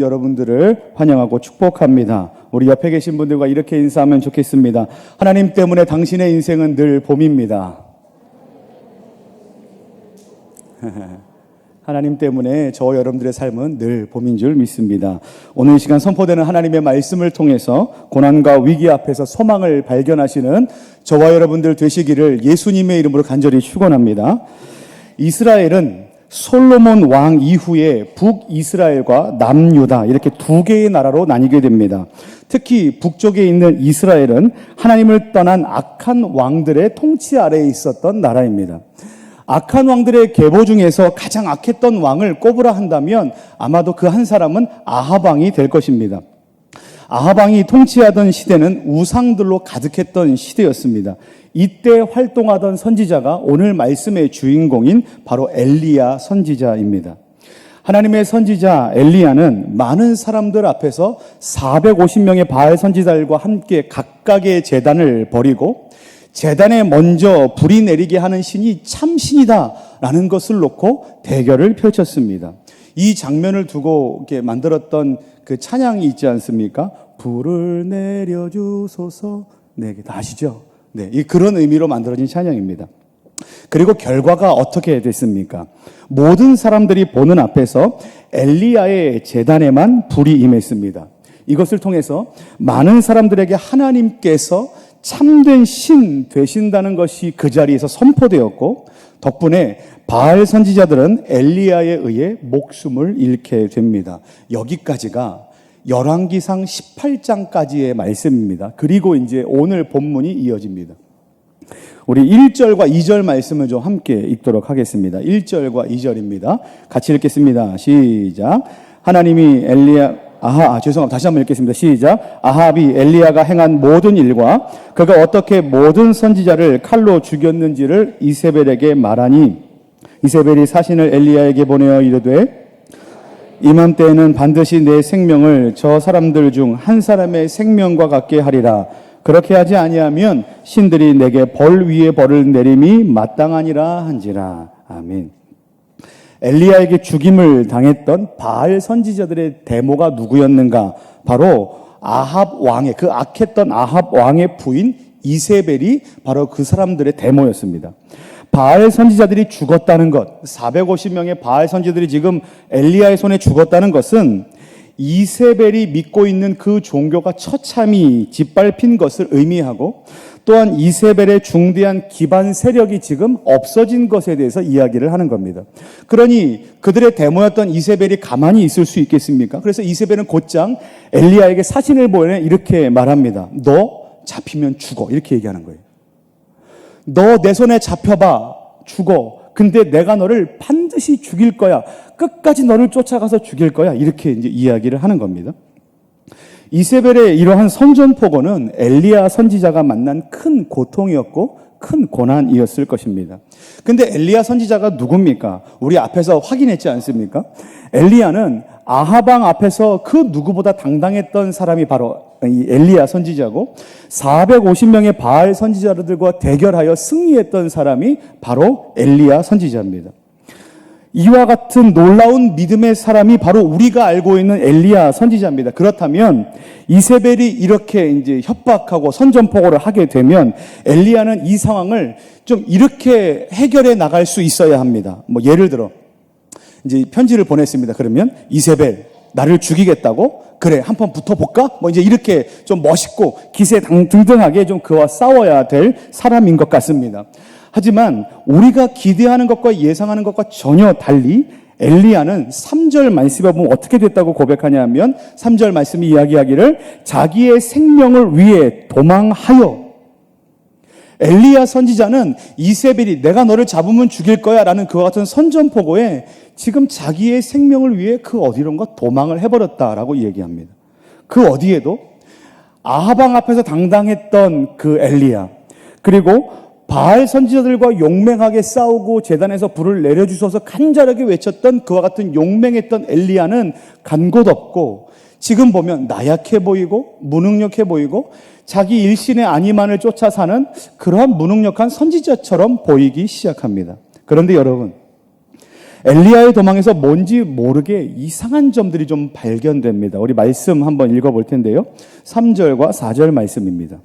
여러분들을 환영하고 축복합니다. 우리 옆에 계신 분들과 이렇게 인사하면 좋겠습니다. 하나님 때문에 당신의 인생은 늘 봄입니다. 하나님 때문에 저 여러분들의 삶은 늘 봄인 줄 믿습니다. 오늘 이 시간 선포되는 하나님의 말씀을 통해서 고난과 위기 앞에서 소망을 발견하시는 저와 여러분들 되시기를 예수님의 이름으로 간절히 축원합니다. 이스라엘은 솔로몬 왕 이후에 북이스라엘과 남유다 이렇게 두 개의 나라로 나뉘게 됩니다. 특히 북쪽에 있는 이스라엘은 하나님을 떠난 악한 왕들의 통치 아래에 있었던 나라입니다. 악한 왕들의 계보 중에서 가장 악했던 왕을 꼽으라 한다면 아마도 그 한 사람은 아하방이 될 것입니다. 아하방이 통치하던 시대는 우상들로 가득했던 시대였습니다. 이때 활동하던 선지자가 오늘 말씀의 주인공인 바로 엘리야 선지자입니다. 하나님의 선지자 엘리야는 많은 사람들 앞에서 450명의 바알 선지자들과 함께 각각의 재단을 벌이고 재단에 먼저 불이 내리게 하는 신이 참 신이다라는 것을 놓고 대결을 펼쳤습니다. 이 장면을 두고 만들었던 그 찬양이 있지 않습니까? 불을 내려주소서 내게 다 아시죠? 네, 이 그런 의미로 만들어진 찬양입니다. 그리고 결과가 어떻게 됐습니까? 모든 사람들이 보는 앞에서 엘리야의 재단에만 불이 임했습니다. 이것을 통해서 많은 사람들에게 하나님께서 참된 신 되신다는 것이 그 자리에서 선포되었고 덕분에 바알 선지자들은 엘리야에 의해 목숨을 잃게 됩니다. 여기까지가 열왕기상 18장까지의 말씀입니다. 그리고 이제 오늘 본문이 이어집니다. 우리 1절과 2절 말씀을 좀 함께 읽도록 하겠습니다. 1절과 2절입니다. 같이 읽겠습니다. 시작. 하나님이 엘리야 아하, 아, 죄송합니다. 다시 한번 읽겠습니다. 시작. 아합이 엘리야가 행한 모든 일과 그가 어떻게 모든 선지자를 칼로 죽였는지를 이세벨에게 말하니 이세벨이 사신을 엘리야에게 보내어 이르되 이맘때에는 반드시 내 생명을 저 사람들 중 한 사람의 생명과 같게 하리라. 그렇게 하지 아니하면 신들이 내게 벌 위에 벌을 내림이 마땅하니라 한지라. 아멘. 엘리야에게 죽임을 당했던 바알 선지자들의 데모가 누구였는가? 바로 아합 왕의 그 악했던 아합 왕의 부인 이세벨이 바로 그 사람들의 데모였습니다. 바알 선지자들이 죽었다는 것, 450명의 바알 선지자들이 지금 엘리야의 손에 죽었다는 것은 이세벨이 믿고 있는 그 종교가 처참히 짓밟힌 것을 의미하고 또한 이세벨의 중대한 기반 세력이 지금 없어진 것에 대해서 이야기를 하는 겁니다. 그러니 그들의 데모였던 이세벨이 가만히 있을 수 있겠습니까? 그래서 이세벨은 곧장 엘리야에게 사신을 보내 이렇게 말합니다. 너 잡히면 죽어. 이렇게 얘기하는 거예요. 너 내 손에 잡혀봐. 죽어. 근데 내가 너를 반드시 죽일 거야. 끝까지 너를 쫓아가서 죽일 거야. 이렇게 이제 이야기를 하는 겁니다. 이세벨의 이러한 선전포고는 엘리야 선지자가 만난 큰 고통이었고 큰 고난이었을 것입니다. 근데 엘리야 선지자가 누굽니까? 우리 앞에서 확인했지 않습니까? 엘리야는 아하방 앞에서 그 누구보다 당당했던 사람이 바로 이 엘리야 선지자고 450명의 바알 선지자들과 대결하여 승리했던 사람이 바로 엘리야 선지자입니다. 이와 같은 놀라운 믿음의 사람이 바로 우리가 알고 있는 엘리야 선지자입니다. 그렇다면 이세벨이 이렇게 이제 협박하고 선전포고를 하게 되면 엘리야는 이 상황을 좀 이렇게 해결해 나갈 수 있어야 합니다. 뭐 예를 들어 이제 편지를 보냈습니다. 그러면 이세벨 나를 죽이겠다고 그래 한판 붙어볼까? 뭐 이제 이렇게 좀 멋있고 기세 등등하게 좀 그와 싸워야 될 사람인 것 같습니다. 하지만 우리가 기대하는 것과 예상하는 것과 전혀 달리 엘리야는 3절 말씀에 보면 어떻게 됐다고 고백하냐 하면 3절 말씀이 이야기하기를 자기의 생명을 위해 도망하여 엘리야 선지자는 이세벨이 내가 너를 잡으면 죽일 거야 라는 그와 같은 선전포고에 지금 자기의 생명을 위해 그 어디론가 도망을 해버렸다라고 얘기합니다. 그 어디에도 아하방 앞에서 당당했던 그 엘리야 그리고 바알 선지자들과 용맹하게 싸우고 재단에서 불을 내려주셔서 간절하게 외쳤던 그와 같은 용맹했던 엘리야는 간 곳 없고 지금 보면 나약해 보이고 무능력해 보이고 자기 일신의 아니만을 쫓아 사는 그러한 무능력한 선지자처럼 보이기 시작합니다. 그런데 여러분 엘리야의 도망에서 뭔지 모르게 이상한 점들이 좀 발견됩니다. 우리 말씀 한번 읽어볼 텐데요. 3절과 4절 말씀입니다.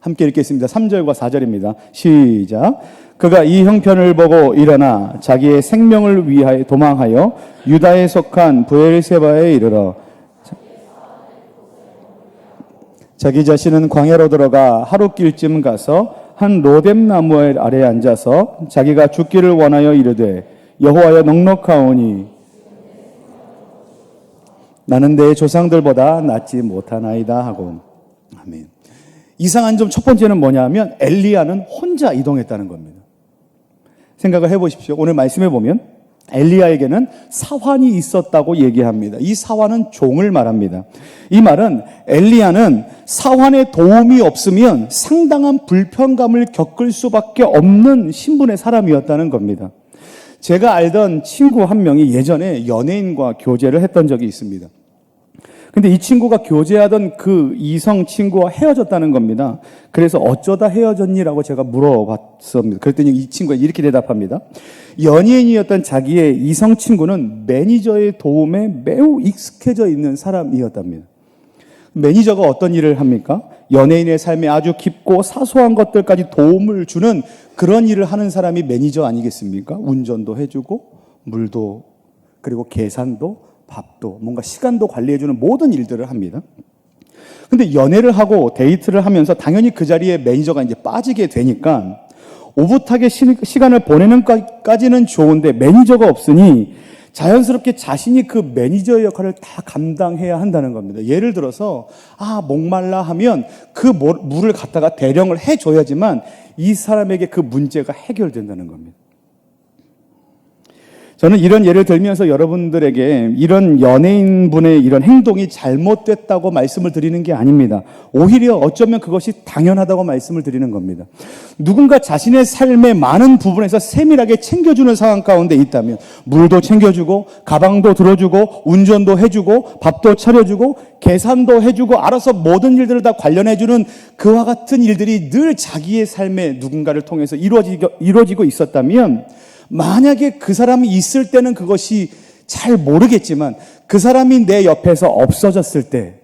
함께 읽겠습니다. 3절과 4절입니다. 시작. 그가 이 형편을 보고 일어나 자기의 생명을 위하여 도망하여 유다에 속한 부엘세바에 이르러 자기 자신은 광야로 들어가 하루 길쯤 가서 한 로뎀 나무 아래에 앉아서 자기가 죽기를 원하여 이르되 여호와여 넉넉하오니 나는 내 조상들보다 낫지 못하나이다 하고 아멘. 이상한 점 첫 번째는 뭐냐면 엘리야는 혼자 이동했다는 겁니다. 생각을 해보십시오. 오늘 말씀해 보면 엘리야에게는 사환이 있었다고 얘기합니다. 이 사환은 종을 말합니다. 이 말은 엘리야는 사환의 도움이 없으면 상당한 불편감을 겪을 수밖에 없는 신분의 사람이었다는 겁니다. 제가 알던 친구 한 명이 예전에 연예인과 교제를 했던 적이 있습니다. 근데 이 친구가 교제하던 그 이성 친구와 헤어졌다는 겁니다. 그래서 어쩌다 헤어졌니라고 제가 물어봤습니다. 그랬더니 이 친구가 이렇게 대답합니다. 연예인이었던 자기의 이성 친구는 매니저의 도움에 매우 익숙해져 있는 사람이었답니다. 매니저가 어떤 일을 합니까? 연예인의 삶에 아주 깊고 사소한 것들까지 도움을 주는 그런 일을 하는 사람이 매니저 아니겠습니까? 운전도 해주고, 물도, 그리고 계산도, 밥도, 뭔가 시간도 관리해주는 모든 일들을 합니다. 근데 연애를 하고 데이트를 하면서 당연히 그 자리에 매니저가 이제 빠지게 되니까 오붓하게 시, 간을 보내는 까지는 좋은데 매니저가 없으니 자연스럽게 자신이 그 매니저 역할을 다 감당해야 한다는 겁니다. 예를 들어서 아 목말라 하면 그 물을 갖다가 대령을 해줘야지만 이 사람에게 그 문제가 해결된다는 겁니다. 저는 이런 예를 들면서 여러분들에게 이런 연예인분의 이런 행동이 잘못됐다고 말씀을 드리는 게 아닙니다. 오히려 어쩌면 그것이 당연하다고 말씀을 드리는 겁니다. 누군가 자신의 삶의 많은 부분에서 세밀하게 챙겨주는 상황 가운데 있다면 물도 챙겨주고 가방도 들어주고 운전도 해주고 밥도 차려주고 계산도 해주고 알아서 모든 일들을 다 관련해주는 그와 같은 일들이 늘 자기의 삶에 누군가를 통해서 이루어지고, 있었다면 만약에 그 사람이 있을 때는 그것이 잘 모르겠지만 그 사람이 내 옆에서 없어졌을 때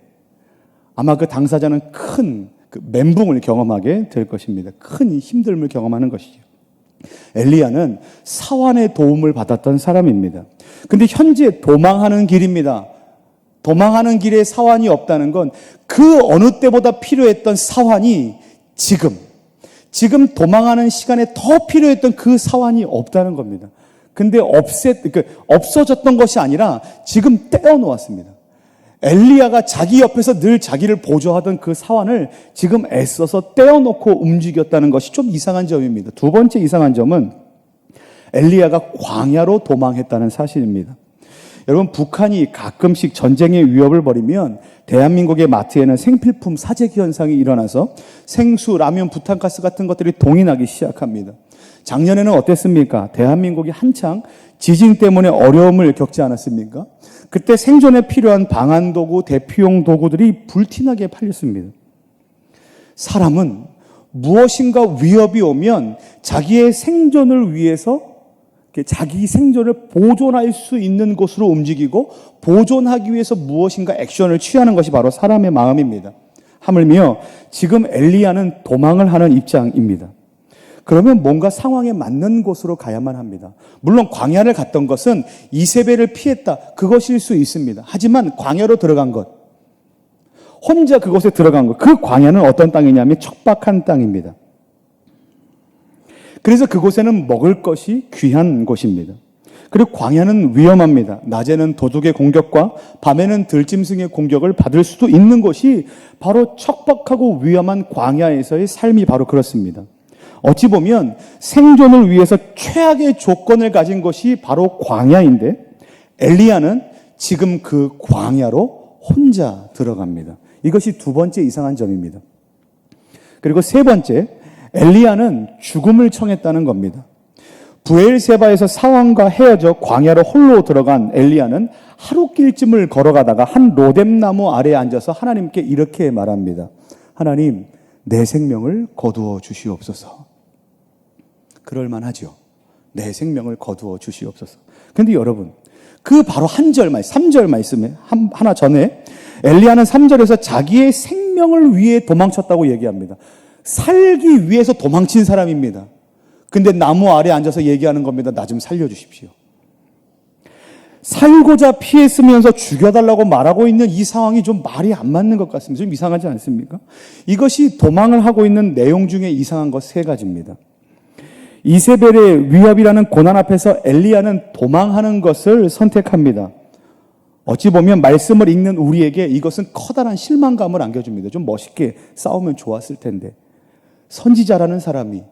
아마 그 당사자는 큰 그 멘붕을 경험하게 될 것입니다. 큰 힘듦을 경험하는 것이죠. 엘리야는 사환의 도움을 받았던 사람입니다. 근데 현재 도망하는 길입니다. 도망하는 길에 사환이 없다는 건 그 어느 때보다 필요했던 사환이 지금 지금 도망하는 시간에 더 필요했던 그 사환이 없다는 겁니다. 근데 없애, 그 없어졌던 것이 아니라 지금 떼어놓았습니다. 엘리야가 자기 옆에서 늘 자기를 보조하던 그 사환을 지금 애써서 떼어놓고 움직였다는 것이 좀 이상한 점입니다. 두 번째 이상한 점은 엘리야가 광야로 도망했다는 사실입니다. 여러분, 북한이 가끔씩 전쟁의 위협을 벌이면 대한민국의 마트에는 생필품 사재기 현상이 일어나서 생수, 라면, 부탄가스 같은 것들이 동인하기 시작합니다. 작년에는 어땠습니까? 대한민국이 한창 지진 때문에 어려움을 겪지 않았습니까? 그때 생존에 필요한 방한 도구, 대피용 도구들이 불티나게 팔렸습니다. 사람은 무엇인가 위협이 오면 자기의 생존을 위해서 자기 생존을 보존할 수 있는 곳으로 움직이고 보존하기 위해서 무엇인가 액션을 취하는 것이 바로 사람의 마음입니다. 하물며 지금 엘리야는 도망을 하는 입장입니다. 그러면 뭔가 상황에 맞는 곳으로 가야만 합니다. 물론 광야를 갔던 것은 이세벨을 피했다. 그것일 수 있습니다. 하지만 광야로 들어간 것, 혼자 그곳에 들어간 것, 그 광야는 어떤 땅이냐면 척박한 땅입니다. 그래서 그곳에는 먹을 것이 귀한 곳입니다. 그리고 광야는 위험합니다. 낮에는 도둑의 공격과 밤에는 들짐승의 공격을 받을 수도 있는 곳이 바로 척박하고 위험한 광야에서의 삶이 바로 그렇습니다. 어찌 보면 생존을 위해서 최악의 조건을 가진 것이 바로 광야인데 엘리야는 지금 그 광야로 혼자 들어갑니다. 이것이 두 번째 이상한 점입니다. 그리고 세 번째, 엘리야는 죽음을 청했다는 겁니다. 부엘세바에서 사왕과 헤어져 광야로 홀로 들어간 엘리야는 하루길쯤을 걸어가다가 한 로뎀 나무 아래에 앉아서 하나님께 이렇게 말합니다. 하나님, 내 생명을 거두어 주시옵소서. 그럴 만하죠. 내 생명을 거두어 주시옵소서. 근데 여러분, 그 바로 한절 말씀, 3절 말씀에 한- 하나 전에 엘리야는 3절에서 자기의 생명을 위해 도망쳤다고 얘기합니다. 살기 위해서 도망친 사람입니다. 근데 나무 아래 앉아서 얘기하는 겁니다. 나 좀 살려주십시오. 살고자 피했으면서 죽여달라고 말하고 있는 이 상황이 좀 말이 안 맞는 것 같습니다. 좀 이상하지 않습니까? 이것이 도망을 하고 있는 내용 중에 이상한 것 세 가지입니다. 이세벨의 위협이라는 고난 앞에서 엘리야는 도망하는 것을 선택합니다. 어찌 보면 말씀을 읽는 우리에게 이것은 커다란 실망감을 안겨줍니다. 좀 멋있게 싸우면 좋았을 텐데. 선지자라는 사람이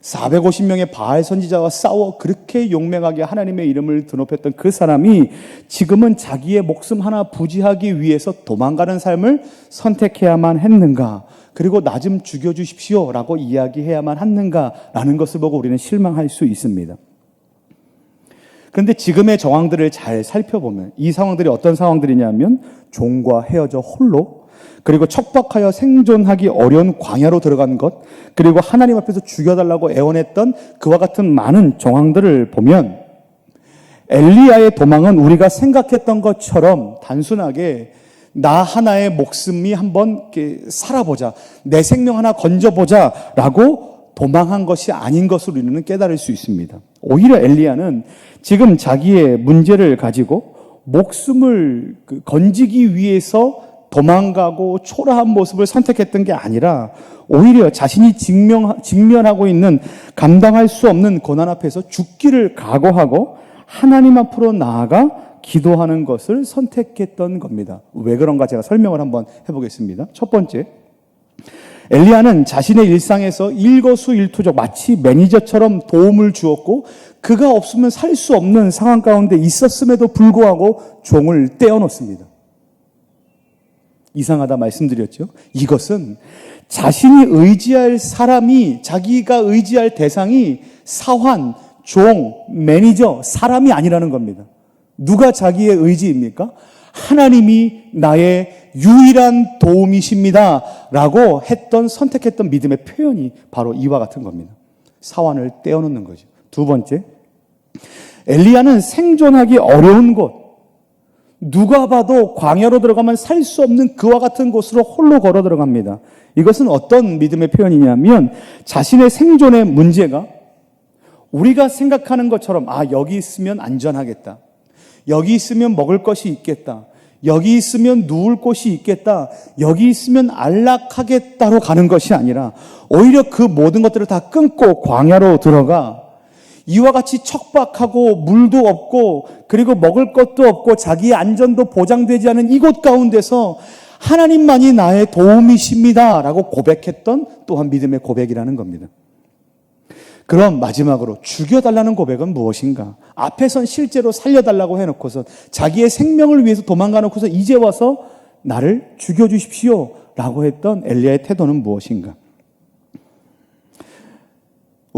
450명의 바알 선지자와 싸워 그렇게 용맹하게 하나님의 이름을 드높였던 그 사람이 지금은 자기의 목숨 하나 부지하기 위해서 도망가는 삶을 선택해야만 했는가? 그리고 나 좀 죽여주십시오 라고 이야기해야만 했는가 라는 것을 보고 우리는 실망할 수 있습니다. 그런데 지금의 정황들을 잘 살펴보면 이 상황들이 어떤 상황들이냐면 종과 헤어져 홀로 그리고 척박하여 생존하기 어려운 광야로 들어간 것 그리고 하나님 앞에서 죽여달라고 애원했던 그와 같은 많은 정황들을 보면 엘리야의 도망은 우리가 생각했던 것처럼 단순하게 나 하나의 목숨이 한번 살아보자 내 생명 하나 건져보자 라고 도망한 것이 아닌 것으로 우리는 깨달을 수 있습니다. 오히려 엘리야는 지금 자기의 문제를 가지고 목숨을 그 건지기 위해서 도망가고 초라한 모습을 선택했던 게 아니라 오히려 자신이 직면, 직면하고 있는 감당할 수 없는 고난 앞에서 죽기를 각오하고 하나님 앞으로 나아가 기도하는 것을 선택했던 겁니다. 왜 그런가 제가 설명을 한번 해보겠습니다. 첫 번째, 엘리야는 자신의 일상에서 일거수일투족 마치 매니저처럼 도움을 주었고 그가 없으면 살 수 없는 상황 가운데 있었음에도 불구하고 종을 떼어놓습니다. 이상하다 말씀드렸죠. 이것은 자신이 의지할 사람이 자기가 의지할 대상이 사환, 종, 매니저, 사람이 아니라는 겁니다. 누가 자기의 의지입니까? 하나님이 나의 유일한 도움이십니다. 라고 했던, 선택했던 믿음의 표현이 바로 이와 같은 겁니다. 사환을 떼어놓는 거죠. 두 번째, 엘리야는 생존하기 어려운 곳, 누가 봐도 광야로 들어가면 살 수 없는 그와 같은 곳으로 홀로 걸어 들어갑니다. 이것은 어떤 믿음의 표현이냐면 자신의 생존의 문제가 우리가 생각하는 것처럼 아, 여기 있으면 안전하겠다. 여기 있으면 먹을 것이 있겠다. 여기 있으면 누울 곳이 있겠다. 여기 있으면 안락하겠다로 가는 것이 아니라 오히려 그 모든 것들을 다 끊고 광야로 들어가 이와 같이 척박하고 물도 없고 그리고 먹을 것도 없고 자기의 안전도 보장되지 않은 이곳 가운데서 하나님만이 나의 도움이십니다. 라고 고백했던 또한 믿음의 고백이라는 겁니다. 그럼 마지막으로 죽여달라는 고백은 무엇인가? 앞에선 실제로 살려달라고 해놓고서 자기의 생명을 위해서 도망가 놓고서 이제 와서 나를 죽여주십시오. 라고 했던 엘리야의 태도는 무엇인가?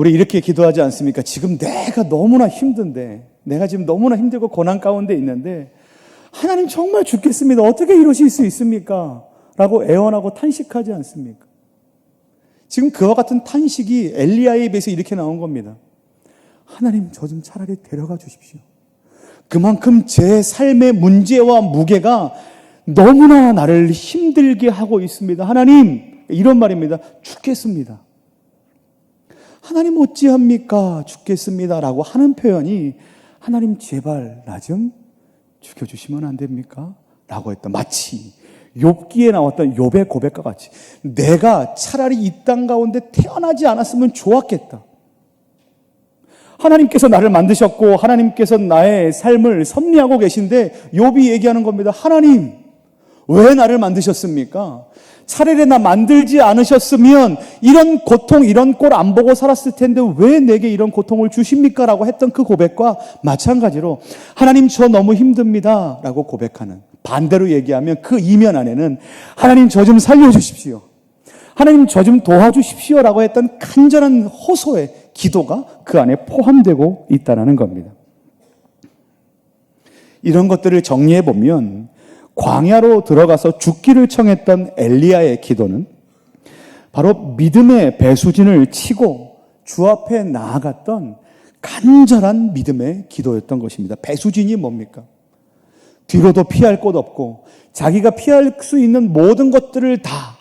우리 이렇게 기도하지 않습니까? 지금 내가 너무나 힘든데, 내가 지금 너무나 힘들고 고난 가운데 있는데, 하나님 정말 죽겠습니다. 어떻게 이러실 수 있습니까? 라고 애원하고 탄식하지 않습니까? 지금 그와 같은 탄식이 엘리야의 입에서 이렇게 나온 겁니다. 하나님, 저 좀 차라리 데려가 주십시오. 그만큼 제 삶의 문제와 무게가 너무나 나를 힘들게 하고 있습니다. 하나님, 이런 말입니다. 죽겠습니다. 하나님 어찌합니까? 죽겠습니다. 라고 하는 표현이 하나님 제발 나 좀 죽여주시면 안 됩니까? 라고 했던 마치 욥기에 나왔던 욥의 고백과 같이 내가 차라리 이 땅 가운데 태어나지 않았으면 좋았겠다. 하나님께서 나를 만드셨고 하나님께서 나의 삶을 섭리하고 계신데 욥이 얘기하는 겁니다. 하나님 왜 나를 만드셨습니까? 차라리 나 만들지 않으셨으면 이런 고통, 이런 꼴 안 보고 살았을 텐데 왜 내게 이런 고통을 주십니까? 라고 했던 그 고백과 마찬가지로 하나님 저 너무 힘듭니다. 라고 고백하는 반대로 얘기하면 그 이면 안에는 하나님 저 좀 살려주십시오. 하나님 저 좀 도와주십시오. 라고 했던 간절한 호소의 기도가 그 안에 포함되고 있다는 겁니다. 이런 것들을 정리해 보면 광야로 들어가서 죽기를 청했던 엘리야의 기도는 바로 믿음의 배수진을 치고 주 앞에 나아갔던 간절한 믿음의 기도였던 것입니다. 배수진이 뭡니까? 뒤로도 피할 곳 없고 자기가 피할 수 있는 모든 것들을 다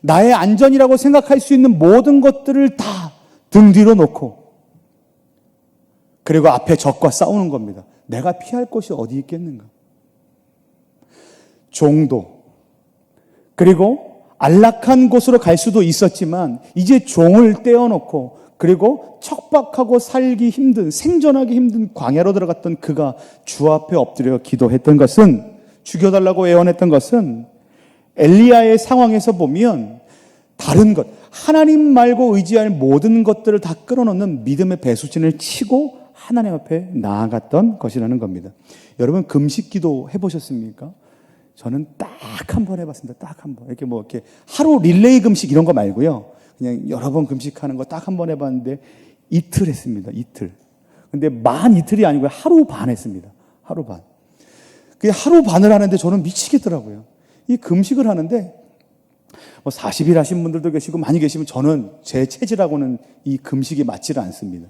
나의 안전이라고 생각할 수 있는 모든 것들을 다 등 뒤로 놓고 그리고 앞에 적과 싸우는 겁니다. 내가 피할 곳이 어디 있겠는가? 종도 그리고 안락한 곳으로 갈 수도 있었지만 이제 종을 떼어놓고 그리고 척박하고 살기 힘든 생존하기 힘든 광야로 들어갔던 그가 주 앞에 엎드려 기도했던 것은 죽여달라고 애원했던 것은 엘리야의 상황에서 보면 다른 것 하나님 말고 의지할 모든 것들을 다 끌어놓는 믿음의 배수진을 치고 하나님 앞에 나아갔던 것이라는 겁니다. 여러분 금식 기도 해보셨습니까? 저는 딱 한 번 해봤습니다. 딱 한 번. 이렇게 뭐 이렇게 하루 릴레이 금식 이런 거 말고요. 그냥 여러 번 금식하는 거 딱 한 번 해봤는데 이틀 했습니다. 이틀. 근데 만 이틀이 아니고요. 하루 반 했습니다. 하루 반. 그 하루 반을 하는데 저는 미치겠더라고요. 이 금식을 하는데 뭐 40일 하신 분들도 계시고 많이 계시면 저는 제 체질하고는 이 금식이 맞지를 않습니다.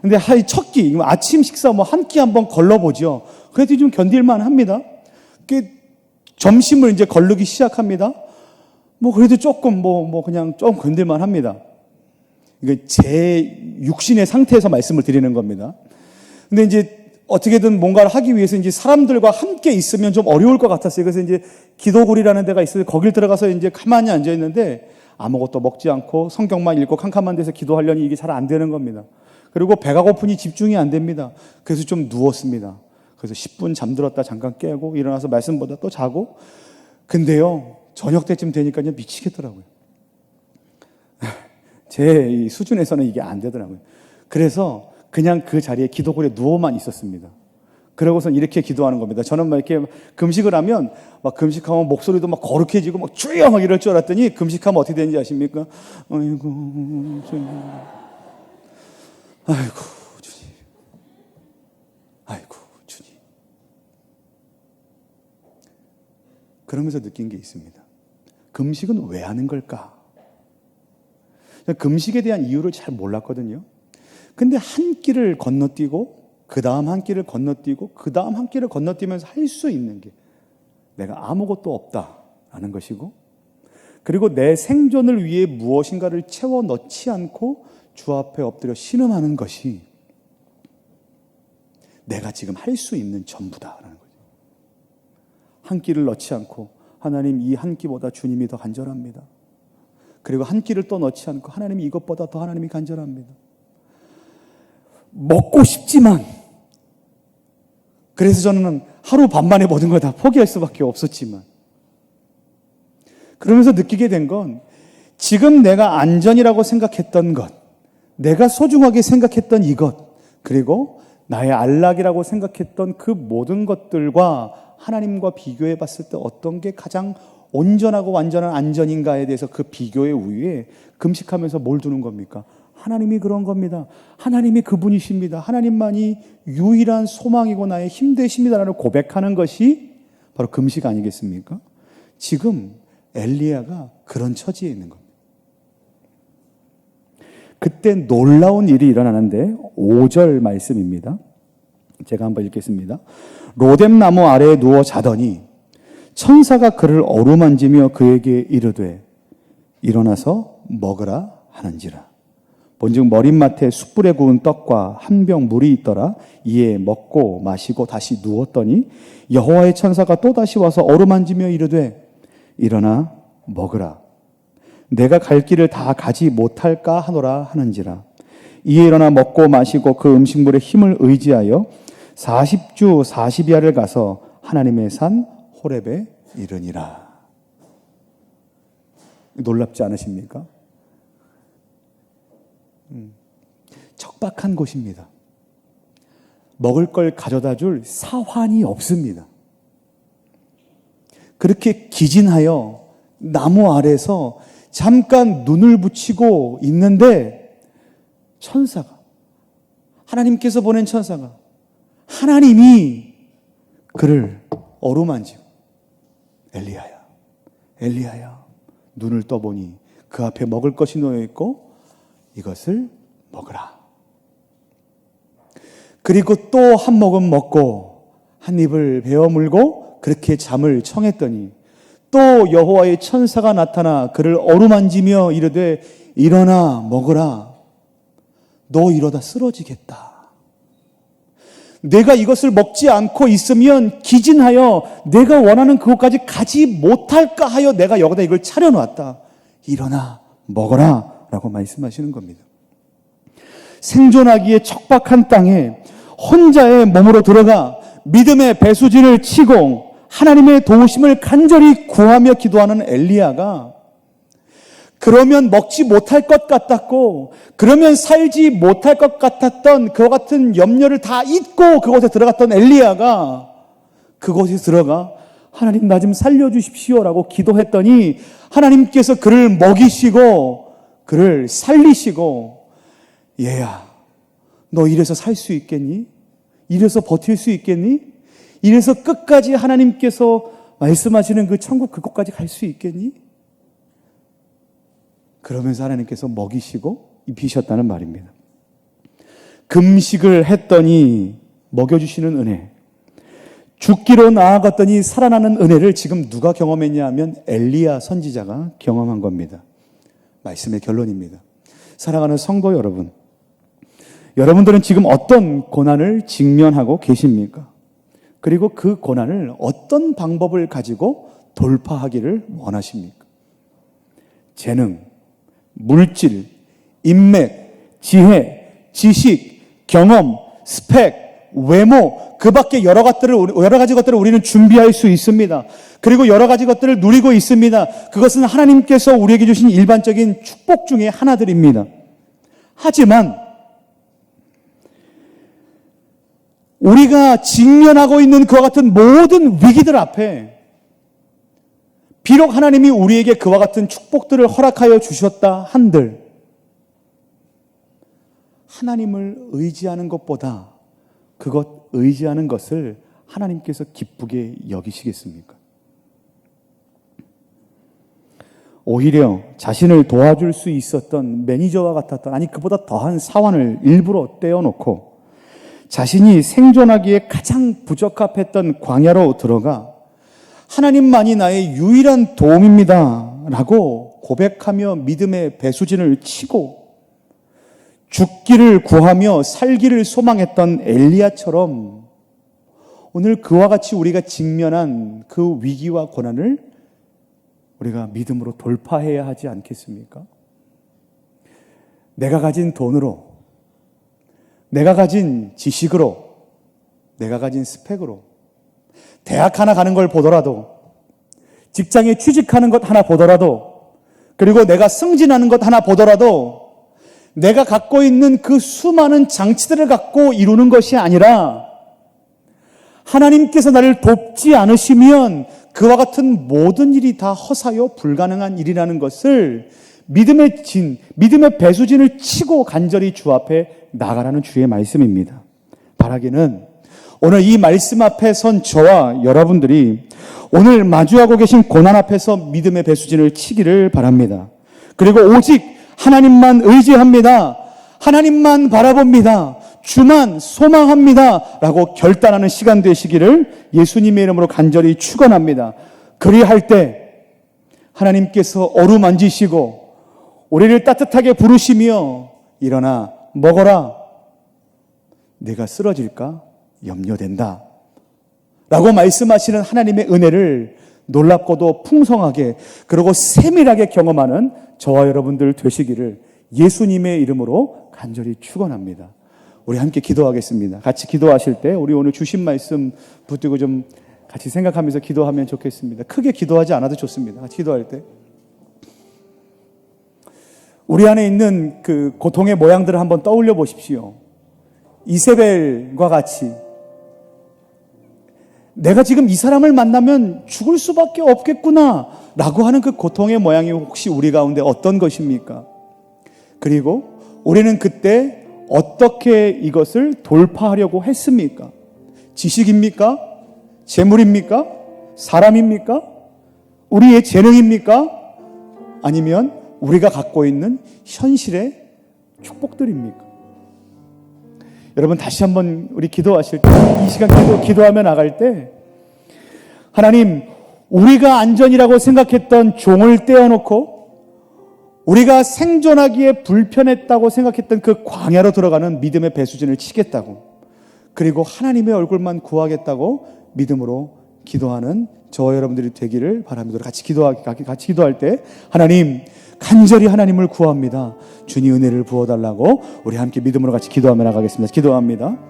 근데 하이 첫 끼, 아침 식사 뭐 한 끼 한번 걸러보죠. 그래도 좀 견딜만 합니다. 그 점심을 이제 걸르기 시작합니다. 뭐 그래도 조금 뭐, 뭐 그냥 좀 견딜만 합니다. 이게 제 육신의 상태에서 말씀을 드리는 겁니다. 근데 이제 어떻게든 뭔가를 하기 위해서 이제 사람들과 함께 있으면 좀 어려울 것 같았어요. 그래서 이제 기도굴이라는 데가 있어요. 거길 들어가서 이제 가만히 앉아 있는데 아무것도 먹지 않고 성경만 읽고 캄캄한 데서 기도하려니 이게 잘 안 되는 겁니다. 그리고 배가 고프니 집중이 안 됩니다. 그래서 좀 누웠습니다. 그래서 10분 잠들었다 잠깐 깨고 일어나서 말씀 보다 또 자고 근데요 저녁 때쯤 되니까 요 미치겠더라고요. 제 수준에서는 이게 안 되더라고요. 그래서 그냥 그 자리에 기도골에 누워만 있었습니다. 그러고선 이렇게 기도하는 겁니다. 저는 막 이렇게 금식을 하면 막 금식하면 목소리도 막 거룩해지고 막 쭈여 막 이럴 줄 알았더니 금식하면 어떻게 되는지 아십니까? 아이고. 아이고, 주님. 아이고, 주님. 그러면서 느낀 게 있습니다. 금식은 왜 하는 걸까? 금식에 대한 이유를 잘 몰랐거든요. 근데 한 끼를 건너뛰고 그 다음 한 끼를 건너뛰고 그 다음 한 끼를 건너뛰면서 할 수 있는 게 내가 아무것도 없다라는 것이고 그리고 내 생존을 위해 무엇인가를 채워 넣지 않고 주 앞에 엎드려 신음하는 것이 내가 지금 할 수 있는 전부다라는. 한 끼를 넣지 않고 하나님 이 한 끼보다 주님이 더 간절합니다. 그리고 한 끼를 또 넣지 않고 하나님이 이것보다 더 하나님이 간절합니다. 먹고 싶지만 그래서 저는 하루 반만에 모든 걸 다 포기할 수밖에 없었지만 그러면서 느끼게 된 건 지금 내가 안전이라고 생각했던 것, 내가 소중하게 생각했던 이것, 그리고 나의 안락이라고 생각했던 그 모든 것들과 하나님과 비교해 봤을 때 어떤 게 가장 온전하고 완전한 안전인가에 대해서 그 비교의 우위에 금식하면서 뭘 두는 겁니까? 하나님이 그런 겁니다. 하나님이 그분이십니다. 하나님만이 유일한 소망이고 나의 힘 되십니다라는 고백하는 것이 바로 금식 아니겠습니까? 지금 엘리야가 그런 처지에 있는 겁니다. 그때 놀라운 일이 일어나는데 5절 말씀입니다. 제가 한번 읽겠습니다. 로뎀 나무 아래에 누워 자더니 천사가 그를 어루만지며 그에게 이르되 일어나서 먹으라 하는지라. 본즉 머릿맡에 숯불에 구운 떡과 한 병 물이 있더라. 이에 먹고 마시고 다시 누웠더니 여호와의 천사가 또 다시 와서 어루만지며 이르되 일어나 먹으라. 내가 갈 길을 다 가지 못할까 하노라 하는지라. 이에 일어나 먹고 마시고 그 음식물의 힘을 의지하여 40주 40야를 가서 하나님의 산 호렙에 이르니라. 놀랍지 않으십니까? 음, 척박한 곳입니다. 먹을 걸 가져다 줄 사환이 없습니다. 그렇게 기진하여 나무 아래서 잠깐 눈을 붙이고 있는데 천사가 하나님께서 보낸 천사가 하나님이 그를 어루만지고 엘리야야 엘리야야 눈을 떠보니 그 앞에 먹을 것이 놓여 있고 이것을 먹으라. 그리고 또 한 모금 먹고 한 입을 베어 물고 그렇게 잠을 청했더니 또 여호와의 천사가 나타나 그를 어루만지며 이르되 일어나 먹으라 너 이러다 쓰러지겠다. 내가 이것을 먹지 않고 있으면 기진하여 내가 원하는 그곳까지 가지 못할까 하여 내가 여기다 이걸 차려놨다. 일어나 먹어라 라고 말씀하시는 겁니다. 생존하기에 척박한 땅에 혼자의 몸으로 들어가 믿음의 배수진을 치고 하나님의 도우심을 간절히 구하며 기도하는 엘리야가 그러면 먹지 못할 것 같았고, 그러면 살지 못할 것 같았던 그와 같은 염려를 다 잊고 그곳에 들어갔던 엘리야가 그곳에 들어가 하나님 나 좀 살려주십시오라고 기도했더니 하나님께서 그를 먹이시고 그를 살리시고 얘야 너 이래서 살 수 있겠니? 이래서 버틸 수 있겠니? 이래서 끝까지 하나님께서 말씀하시는 그 천국 그곳까지 갈 수 있겠니? 그러면서 하나님께서 먹이시고 입히셨다는 말입니다. 금식을 했더니 먹여주시는 은혜. 죽기로 나아갔더니 살아나는 은혜를 지금 누가 경험했냐 하면 엘리야 선지자가 경험한 겁니다. 말씀의 결론입니다. 사랑하는 성도 여러분. 여러분들은 지금 어떤 고난을 직면하고 계십니까? 그리고 그 고난을 어떤 방법을 가지고 돌파하기를 원하십니까? 재능, 물질, 인맥, 지혜, 지식, 경험, 스펙, 외모, 그 밖에 여러 것들을, 여러 가지 것들을 우리는 준비할 수 있습니다. 그리고 여러 가지 것들을 누리고 있습니다. 그것은 하나님께서 우리에게 주신 일반적인 축복 중에 하나들입니다. 하지만, 우리가 직면하고 있는 그와 같은 모든 위기들 앞에 비록 하나님이 우리에게 그와 같은 축복들을 허락하여 주셨다 한들 하나님을 의지하는 것보다 그것 의지하는 것을 하나님께서 기쁘게 여기시겠습니까? 오히려 자신을 도와줄 수 있었던 매니저와 같았던 아니 그보다 더한 사원을 일부러 떼어놓고 자신이 생존하기에 가장 부적합했던 광야로 들어가 하나님만이 나의 유일한 도움입니다. 라고 고백하며 믿음의 배수진을 치고 죽기를 구하며 살기를 소망했던 엘리야처럼 오늘 그와 같이 우리가 직면한 그 위기와 고난을 우리가 믿음으로 돌파해야 하지 않겠습니까? 내가 가진 돈으로, 내가 가진 지식으로, 내가 가진 스펙으로, 대학 하나 가는 걸 보더라도, 직장에 취직하는 것 하나 보더라도, 그리고 내가 승진하는 것 하나 보더라도, 내가 갖고 있는 그 수많은 장치들을 갖고 이루는 것이 아니라, 하나님께서 나를 돕지 않으시면 그와 같은 모든 일이 다 허사요 불가능한 일이라는 것을 믿음의 진, 믿음의 배수진을 치고 간절히 주 앞에 나가라는 주의 말씀입니다. 바라기는 오늘 이 말씀 앞에 선 저와 여러분들이 오늘 마주하고 계신 고난 앞에서 믿음의 배수진을 치기를 바랍니다. 그리고 오직 하나님만 의지합니다. 하나님만 바라봅니다. 주만 소망합니다. 라고 결단하는 시간 되시기를 예수님의 이름으로 간절히 축원합니다. 그리할 때 하나님께서 어루만지시고 우리를 따뜻하게 부르시며 일어나 먹어라. 내가 쓰러질까 염려된다. 라고 말씀하시는 하나님의 은혜를 놀랍고도 풍성하게 그리고 세밀하게 경험하는 저와 여러분들 되시기를 예수님의 이름으로 간절히 축원합니다. 우리 함께 기도하겠습니다. 같이 기도하실 때 우리 오늘 주신 말씀 붙들고 좀 같이 생각하면서 기도하면 좋겠습니다. 크게 기도하지 않아도 좋습니다. 같이 기도할 때. 우리 안에 있는 그 고통의 모양들을 한번 떠올려 보십시오. 이세벨과 같이 내가 지금 이 사람을 만나면 죽을 수밖에 없겠구나 라고 하는 그 고통의 모양이 혹시 우리 가운데 어떤 것입니까? 그리고 우리는 그때 어떻게 이것을 돌파하려고 했습니까? 지식입니까? 재물입니까? 사람입니까? 우리의 재능입니까? 아니면 우리가 갖고 있는 현실의 축복들입니까? 여러분 다시 한번 우리 기도하실 때, 이 시간 기도, 기도하며 나갈 때, 하나님, 우리가 안전이라고 생각했던 종을 떼어놓고, 우리가 생존하기에 불편했다고 생각했던 그 광야로 들어가는 믿음의 배수진을 치겠다고, 그리고 하나님의 얼굴만 구하겠다고 믿음으로 기도하는 저와 여러분들이 되기를 바랍니다. 같이 기도하, 같이 기도할 때, 하나님, 간절히 하나님을 구합니다. 주님 은혜를 부어달라고 우리 함께 믿음으로 같이 기도하며 나가겠습니다. 기도합니다.